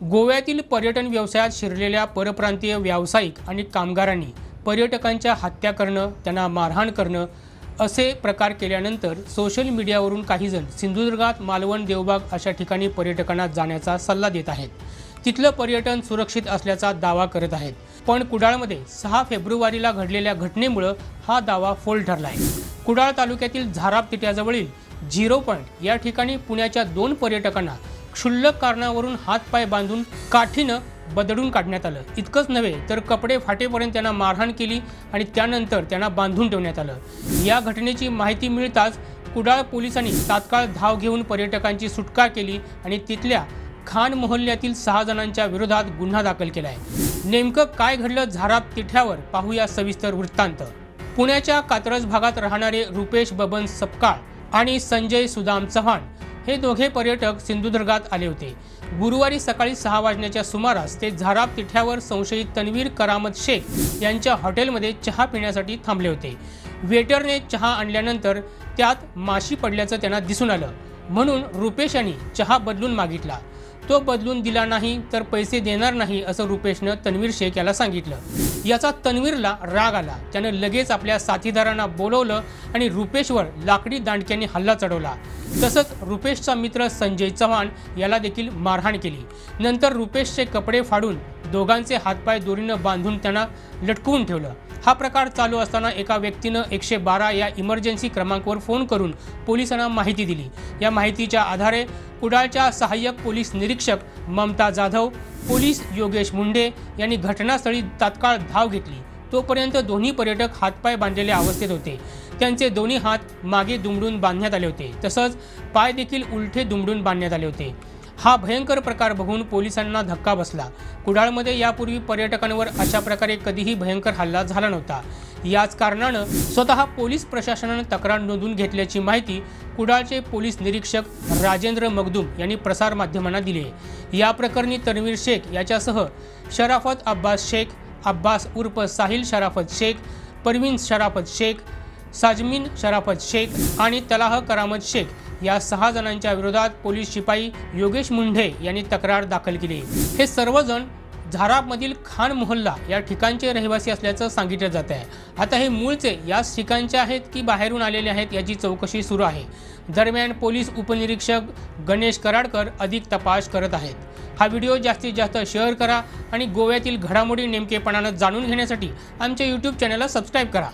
गोव्यातील पर्यटन व्यवसायात शिरलेल्या परप्रांतीय व्यावसायिक आणि कामगारांनी पर्यटकांच्या हत्या करणं त्यांना मारहाण करणं असे प्रकार केल्यानंतर सोशल मीडियावरून काहीजण सिंधुदुर्गात मालवण देवबाग अशा ठिकाणी पर्यटकांना जाण्याचा सल्ला देत आहेत. तिथलं पर्यटन सुरक्षित असल्याचा दावा करत आहेत. पण कुडाळमध्ये सहा फेब्रुवारीला घडलेल्या घटनेमुळं हा दावा फोल ठरला आहे कुडाळ तालुक्यातील झाराप तिट्याजवळील झिरो पॉईंट या ठिकाणी पुण्याच्या दोन पर्यटकांना क्षुल्लक कारणावरून हातपाय बांधून काठीनं बदडून काढण्यात आलं. इतकंच नव्हे तर कपडे फाटेपर्यंत त्यांना मारहाण केली आणि त्यानंतर त्यांना बांधून ठेवण्यात आलं. या घटनेची माहिती मिळताच कुडाळ पोलिसांनी तात्काळ धाव घेऊन पर्यटकांची सुटका केली आणि तिथल्या खान मोहल्ल्यातील सहा जणांच्या विरोधात गुन्हा दाखल केला आहे नेमकं काय घडलं झाराप तिठ्यावर? पाहूया सविस्तर वृत्तांत. पुण्याच्या कात्रज भागात राहणारे रुपेश बबन सपकाळ आणि संजय सुदाम चव्हाण हे दोघे पर्यटक सिंधुदुर्गात आले होते. गुरुवारी सकाळी सहा वाजण्याच्या सुमारास ते झाराप तिठ्यावर संशयित तन्वीर करामत शेख यांच्या हॉटेलमध्ये चहा पिण्यासाठी थांबले होते. वेटरने चहा आणल्यानंतर त्यात माशी पडल्याचं त्यांना दिसून आलं. म्हणून रुपेश यांनी चहा बदलून मागितला. तो बदलून दिला नाही तर पैसे देणार नाही असं रुपेशनं तन्वीर शेख याला सांगितलं. याचा तन्वीरला राग आला. त्यानं लगेच आपल्या साथीदारांना बोलवलं आणि रुपेशवर लाकडी दांडक्याने हल्ला चढवला. तसंच रुपेशचा मित्र संजय चव्हाण याला देखील मारहाण केली. नंतर रुपेशचे कपडे फाडून दोघांचे हातपाय दोरीनं बांधून त्यांना लटकवून ठेवलं. हा प्रकार चालू असताना एका व्यक्तीनं एकशे बारा या इमर्जन्सी क्रमांकावर फोन करून पोलिसांना माहिती दिली. या माहितीच्या आधारे कुडाळच्या सहाय्यक पोलीस निरीक्षक ममता जाधव पोलीस योगेश मुंडे यांनी घटनास्थळी तात्काळ धाव घेतली. तोपर्यंत दोन्ही पर्यटक हातपाय बांधलेल्या अवस्थेत होते. त्यांचे दोन्ही हात मागे दुमडून बांधण्यात आले होते. तसंच पाय देखील उलटे दुमडून बांधण्यात आले होते. हा भयंकर प्रकार बघून पोलिसांना धक्का बसला. कुडाळमध्ये यापूर्वी पर्यटकांवर अशा प्रकारे कधीही भयंकर हल्ला झाला नव्हता. याच कारणानं स्वतः पोलीस प्रशासनानं तक्रार नोंदवून घेतल्याची माहिती कुडाळचे पोलीस निरीक्षक राजेंद्र मगदूम यांनी प्रसारमाध्यमांना दिली आहे. या प्रकरणी तन्वीर शेख याच्यासह शराफत अब्बास शेख अब्बास उर्फ साहिल शराफत शेख परवीन शराफत शेख साजमीन शराफत शेख आणि तलाह करामत शेख या सहा जणांच्या विरोधात पोलीस शिपाई योगेश मुंढे यांनी तक्रार दाखल केली. हे सर्वजण झाराबमधील खान मोहल्ला या ठिकाणचे रहिवासी असल्याचं सांगितलं जात आहे. आता हे मूळचे याच ठिकाणचे आहेत की बाहेरून आलेले आहेत याची चौकशी सुरू आहे. दरम्यान पोलीस उपनिरीक्षक गणेश कराडकर अधिक तपास करत आहेत. हा व्हिडिओ जास्तीत जास्त शेअर करा आणि गोव्यातील घडामोडी नेमकेपणानं जाणून घेण्यासाठी आमच्या यूट्यूब चॅनलला सबस्क्राईब करा.